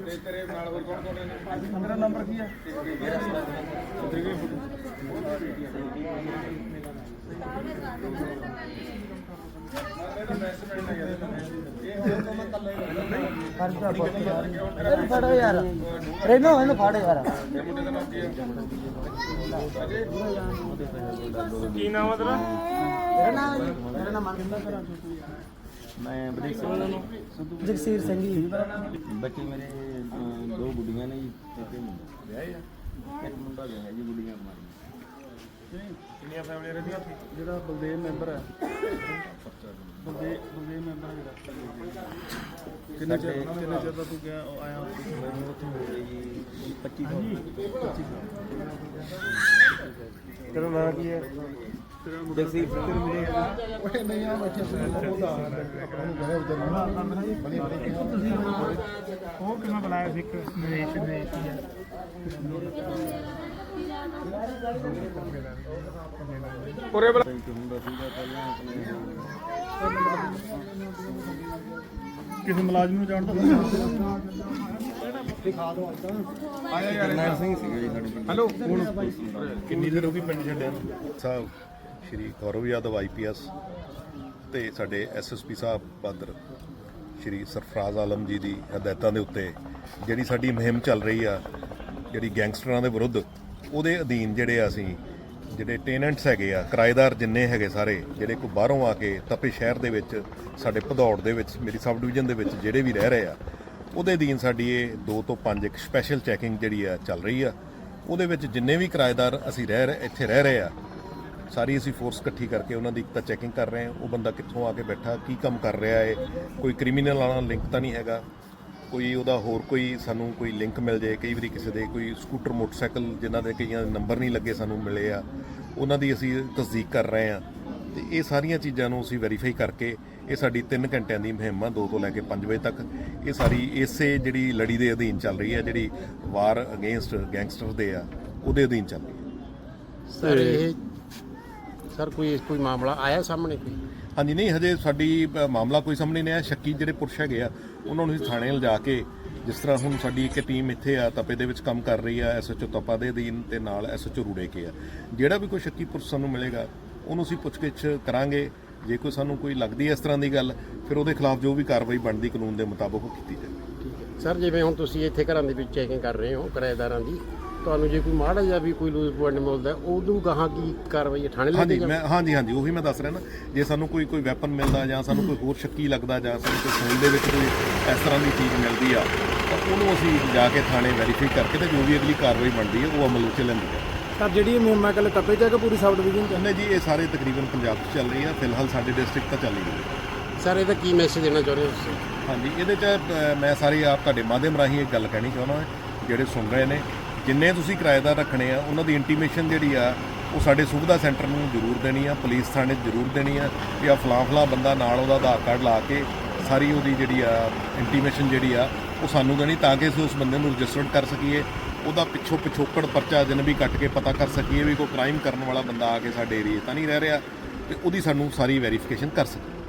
ਤੇ ਤੇਰੇ ਨਾਲ ਹੋਰ ਕੌਣ ਕੌਣ ਨੇ? ਮੇਰਾ ਨੰਬਰ ਕੀ ਹੈ ਮੈਸੇਜ ਮਿਲਣਾ ਯਾਰ ਹੀ ਇਹਨੂੰ ਫੜੋ ਯਾਰ। ਰੇਨੋ ਇਹਨੂੰ ਫੜ ਯਾਰ। ਨਾਮ ਕੀ ਹੈ ਨਾਮ ਆ ਤੇਰਾ? ਮੇਰਾ ਨਾਮ ਮੇਰਾ ਨਾਮ ਮਨਜਿੰਦਰ ਕਰਾਂ ਮੈਂ ਵਾਲਾ ਨੂੰ ਜਗਸੀਰ ਸਿੰਘ ਜੀ। ਬੱਚੇ ਮੇਰੇ ਦੋ ਗੁੱਡੀਆਂ ਨੇ ਜੀ ਤਿੰਨ ਮੁੰਡੇ ਵਿਆਹ ਆ ਇੱਕ ਮੁੰਡਾ ਵਿਆਹ ਹੈ ਜੀ ਗੁੱਡੀਆਂ ਮਾਰੀ ਕਿੰਨੀਆਂ ਫੈਮਲੀਆਂ ਰਹਿੰਦੀਆਂ ਉੱਥੇ? ਜਿਹੜਾ ਬਲਦੇਵ ਮੈਂਬਰ ਹੈ। ਬਲਦੇਵ ਬਲਦੇਵ ਮੈਂਬਰ ਹੈ ਜਿਹੜਾ ਕਿੰਨੇ ਚਿਰ ਕਿੰਨੇ ਚਿਰ ਦਾ ਤੂੰ ਗਿਆ ਆਇਆ? ਮੈਨੂੰ ਉੱਥੇ ਹੋ ਗਏ ਜੀ 25 ਸਾਲ। ਤੇਰਾ ਨਾਮ ਕੀ ਹੈ? ਜਗਸੀਰ ਓਏ ਨਹੀਂ ਆ ਬੈਠੇ ਉਹਦਾ ਆਪਾਂ ਨੂੰ ਘਰੇ ਉਧਰ ਬਣੀ ਬਣੀ ਉਹ ਕਿਵੇਂ ਬੁਲਾਇਆ ਸੀ ਇੱਕ? ਨਰੇਸ਼ ਨਰੇਸ਼ ਹੀ ਹੈ ਉਰੇ ਬੁਲਾ। ਕਿਸੇ ਮੁਲਾਜ਼ਮ ਨੂੰ ਜਾਣਦਾ ਆਇਆ ਯਾਰ ਨਰ ਸਿੰਘ ਸੀਗਾ ਜੀ ਸਾਡੇ ਪਿੰਡ। ਹੈਲੋ ਕਿੰਨੀ ਦੇਰ ਹੋ ਗਈ ਪਿੰਡ ਛੱਡਿਆ ਸਾਹਿਬ ਸ਼੍ਰੀ ਗੌਰਵ ਯਾਦਵ ਆਈਪੀਐਸ ਤੇ ਸਾਡੇ ਐਸਐਸਪੀ ਸਾਹਿਬ ਬਾਦਰ ਸ਼੍ਰੀ ਸਰਫਰਾਜ਼ ਆਲਮ ਜੀ ਦੀ ਹਦਾਇਤਾਂ ਦੇ ਉੱਤੇ ਜਿਹੜੀ ਸਾਡੀ ਮੁਹਿੰਮ ਚੱਲ ਰਹੀ ਆ ਜਿਹੜੀ ਗੈਂਗਸਟਰਾਂ ਦੇ ਵਿਰੁੱਧ ਉਹਦੇ ਅਧੀਨ ਜਿਹੜੇ ਆ ਅਸੀਂ, ਜਿਹੜੇ ਟੈਨੈਂਟਸ ਹੈਗੇ ਆ, ਕਿਰਾਏਦਾਰ ਜਿੰਨੇ ਹੈਗੇ ਸਾਰੇ, ਜਿਹੜੇ ਕੋਈ ਬਾਹਰੋਂ ਆ ਕੇ ਤਪੇ ਸ਼ਹਿਰ ਦੇ ਵਿੱਚ, ਸਾਡੇ ਭਦੌੜ ਦੇ ਵਿੱਚ, ਮੇਰੀ ਸਬ ਡਿਵੀਜ਼ਨ ਦੇ ਵਿੱਚ ਜਿਹੜੇ ਵੀ ਰਹਿ ਰਹੇ ਆ, ਉਹਦੇ ਅਧੀਨ ਸਾਡੀ ਇਹ 2 ਤੋਂ 5 ਇੱਕ ਸਪੈਸ਼ਲ ਚੈਕਿੰਗ ਜਿਹੜੀ ਆ ਚੱਲ ਰਹੀ ਆ। ਉਹਦੇ ਵਿੱਚ ਜਿੰਨੇ ਵੀ ਕਿਰਾਏਦਾਰ ਅਸੀਂ ਰਹਿ ਰਹੇ, ਇੱਥੇ ਰਹਿ ਰਹੇ ਆ, ਸਾਰੀ ਅਸੀਂ ਫੋਰਸ ਇਕੱਠੀ ਕਰਕੇ ਉਹਨਾਂ ਦੀ ਇੱਕ ਤਾਂ ਚੈਕਿੰਗ ਕਰ ਰਹੇ ਹਾਂ ਉਹ ਬੰਦਾ ਕਿੱਥੋਂ ਆ ਕੇ ਬੈਠਾ, ਕੀ ਕੰਮ ਕਰ ਰਿਹਾ ਹੈ ਕੋਈ ਕ੍ਰਿਮੀਨਲ ਨਾਲ ਲਿੰਕ ਤਾਂ ਨਹੀਂ ਹੈਗਾ। ਕੋਈ ਉਹਦਾ ਹੋਰ ਕੋਈ ਸਾਨੂੰ ਕੋਈ ਲਿੰਕ ਮਿਲ ਜੇ ਕਈ ਵਾਰੀ ਕਿਸੇ ਦੇ ਕੋਈ ਸਕੂਟਰ ਮੋਟਰਸਾਈਕਲ ਜਿਨ੍ਹਾਂ ਦੇ ਕਈਆਂ ਦੇ ਨੰਬਰ ਨਹੀਂ ਲੱਗੇ ਸਾਨੂੰ ਮਿਲੇ ਆ ਉਹਨਾਂ ਦੀ ਅਸੀਂ ਤਸਦੀਕ ਕਰ ਰਹੇ ਹਾਂ ਤੇ ਇਹ ਸਾਰੀਆਂ ਚੀਜ਼ਾਂ ਨੂੰ ਅਸੀਂ ਵੈਰੀਫਾਈ ਕਰਕੇ ਇਹ ਸਾਡੀ 3 ਘੰਟਿਆਂ ਦੀ ਮੁਹਿੰਮ ਆ 2 ਤੋਂ ਲੈ ਕੇ 5 ਵਜੇ ਤੱਕ। ਇਹ ਸਾਰੀ ਇਸੇ ਜਿਹੜੀ ਲੜੀ ਦੇ ਅਧੀਨ ਚੱਲ ਰਹੀ ਹੈ ਜਿਹੜੀ ਵਾਰ ਅਗੇਂਸਟ ਗੈਂਗਸਟਰ ਦੇ ਆ ਉਹਦੇ ਅਧੀਨ ਚੱਲ ਰਹੀ ਹੈ ਸਰ ਇਹ ਸਰ ਕੋਈ ਕੋਈ ਮਾਮਲਾ ਆਇਆ ਸਾਹਮਣੇ ਕੋਈ? ਹਾਂਜੀ ਨਹੀਂ ਹਜੇ ਸਾਡੀ ਅ, ਮਾਮਲਾ ਕੋਈ ਸਾਹਮਣੇ ਨਹੀਂ ਆਇਆ। ਸ਼ੱਕੀ ਜਿਹੜੇ ਪੁਰਸ਼ ਹੈਗੇ ਆ ਉਹਨਾਂ ਨੂੰ ਅਸੀਂ ਥਾਣੇ ਲਿਜਾ ਕੇ ਜਿਸ ਤਰ੍ਹਾਂ ਹੁਣ ਸਾਡੀ ਇੱਕ ਟੀਮ ਇੱਥੇ ਆ ਤਪੇ ਦੇ ਵਿੱਚ ਕੰਮ ਕਰ ਰਹੀ ਆ ਐਸਐਚਓ ਤਪਾ ਦੇ ਅਧੀਨ ਤੇ ਨਾਲ ਐਸਐਚਓ ਰੂੜੇ ਕੇ ਆ। ਜਿਹੜਾ ਵੀ ਕੋਈ ਸ਼ੱਕੀ ਪੁਰਸ਼ ਸਾਨੂੰ ਮਿਲੇਗਾ ਉਹਨੂੰ ਅਸੀਂ ਪੁੱਛਗਿੱਛ ਕਰਾਂਗੇ। ਜੇ ਕੋਈ ਸਾਨੂੰ ਕੋਈ ਲੱਗਦੀ ਹੈ ਇਸ ਤਰ੍ਹਾਂ ਦੀ ਗੱਲ ਫਿਰ ਉਹਦੇ ਖਿਲਾਫ ਜੋ ਵੀ ਕਾਰਵਾਈ ਬਣਦੀ ਕਾਨੂੰਨ ਦੇ ਮੁਤਾਬਕ ਉਹ ਕੀਤੀ ਜਾਵੇ ਸਰ ਜਿਵੇਂ ਹੁਣ ਤੁਸੀਂ ਇੱਥੇ ਘਰਾਂ ਦੇ ਵਿੱਚ ਚੈਕਿੰਗ ਕਰ ਰਹੇ ਹੋ ਕਿਰਾਏਦਾਰਾਂ ਦੀ ਤੁਹਾਨੂੰ ਜੇ ਕੋਈ ਮਾੜਾ ਜਿਹਾ ਵੀ ਕੋਈ ਲੂਜ਼ ਪੁਆਇੰਟ ਮਿਲਦਾ ਉਦੋਂ ਗਾਹਾਂ ਕੀ ਕਾਰਵਾਈ ਹੈ? ਥਾਣੇ ਲੈ ਹਾਂਜੀ ਕੇ ਮੈਂ ਹਾਂਜੀ ਹਾਂਜੀ ਉਹੀ ਮੈਂ ਦੱਸ ਰਿਹਾ ਨਾ। ਜੇ ਸਾਨੂੰ ਕੋਈ ਕੋਈ ਵੈਪਨ ਮਿਲਦਾ ਜਾਂ ਸਾਨੂੰ ਕੋਈ ਹੋਰ ਸ਼ੱਕੀ ਲੱਗਦਾ ਜਾਂ ਸਾਨੂੰ ਕੋਈ ਫੋਨ ਦੇ ਵਿੱਚ ਕੋਈ ਇਸ ਤਰ੍ਹਾਂ ਦੀ ਚੀਜ਼ ਮਿਲਦੀ ਆ ਤਾਂ ਉਹਨੂੰ ਅਸੀਂ ਜਾ ਕੇ ਥਾਣੇ ਵੈਰੀਫਾਈ ਕਰਕੇ ਤੇ ਜੋ ਵੀ ਅਗਲੀ ਕਾਰਵਾਈ ਬਣਦੀ ਹੈ ਉਹ ਅਮਲ ਵਿੱਚ ਲੈਂਦੀ ਹੈ। ਸਰ ਜਿਹੜੀ ਮੁਹਿੰਮ ਹੈ ਕੱਲ ਤੱਪੇ ਜਾ ਕੇ ਪੂਰੀ ਸਬ ਡਿਵੀਜ਼ਨ ਚ ਕਹਿੰਦੇ ਜੀ ਇਹ ਸਾਰੇ ਤਕਰੀਬਨ ਪੰਜਾਬ 'ਚ ਚੱਲ ਰਹੀ ਆ। ਫਿਲਹਾਲ ਸਾਡੇ ਡਿਸਟ੍ਰਿਕਟ ਤਾਂ ਚੱਲ ਹੀ ਰਹੀ ਹੈ ਸਰ ਇਹਦਾ ਕੀ ਮੈਸੇਜ ਦੇਣਾ ਚਾਹੁੰਦੇ ਹੋ ਤੁਸੀਂ? ਹਾਂਜੀ ਇਹਦੇ 'ਚ ਅ, ਮੈਂ ਸਾਰੀ ਆਪ ਤੁਹਾਡੇ ਮਾਧਿਅਮ ਰਾਹੀਂ ਇੱਕ ਗੱਲ ਕਹਿਣੀ ਚਾਹੁੰਦਾ ਹਾਂ। ਜਿਹੜੇ ਸੁਣ ਰਹੇ ਨੇ ਜਿੰਨੇ ਤੁਸੀਂ ਕਿਰਾਏਦਾਰ ਰੱਖਣੇ ਆ, ਉਹਨਾਂ ਦੀ ਇੰਟੀਮੇਸ਼ਨ ਜਿਹੜੀ ਆ, ਉਹ ਸਾਡੇ ਸੁਵਿਧਾ ਸੈਂਟਰ ਨੂੰ ਜ਼ਰੂਰ ਦੇਣੀ ਆ, ਪੁਲਿਸ ਥਾਣੇ ਜ਼ਰੂਰ ਦੇਣੀ ਆ ਜਾਂ ਆ ਫਲਾਂ ਫਲਾਂ ਬੰਦਾ ਨਾਲ ਉਹਦਾ ਆਧਾਰ ਕਾਰਡ ਲਾ ਕੇ ਸਾਰੀ ਉਹਦੀ ਜਿਹੜੀ ਆ ਇੰਟੀਮੇਸ਼ਨ ਜਿਹੜੀ ਆ, ਉਹ ਸਾਨੂੰ ਦੇਣੀ ਤਾਂ ਕਿ ਅਸੀਂ ਉਸ ਬੰਦੇ ਨੂੰ ਰਜਿਸਟਰਡ ਕਰ ਸਕੀਏ। ਉਹਦਾ ਪਿੱਛੋਂ ਪਿਛੋਕੜ ਪਰਚਾ ਦਿਨ ਵੀ ਕੱਟ ਕੇ ਪਤਾ ਕਰ ਸਕੀਏ ਵੀ ਕੋਈ ਕ੍ਰਾਈਮ ਕਰਨ ਵਾਲਾ ਬੰਦਾ ਆ ਕੇ ਸਾਡੇ ਏਰੀਏ ਤਾਂ ਨਹੀਂ ਰਹਿ ਰਿਹਾ ਤੇ ਉਹਦੀ ਸਾਨੂੰ ਸਾਰੀ ਵੈਰੀਫਿਕੇਸ਼ਨ ਕਰ ਸਕੀਏ।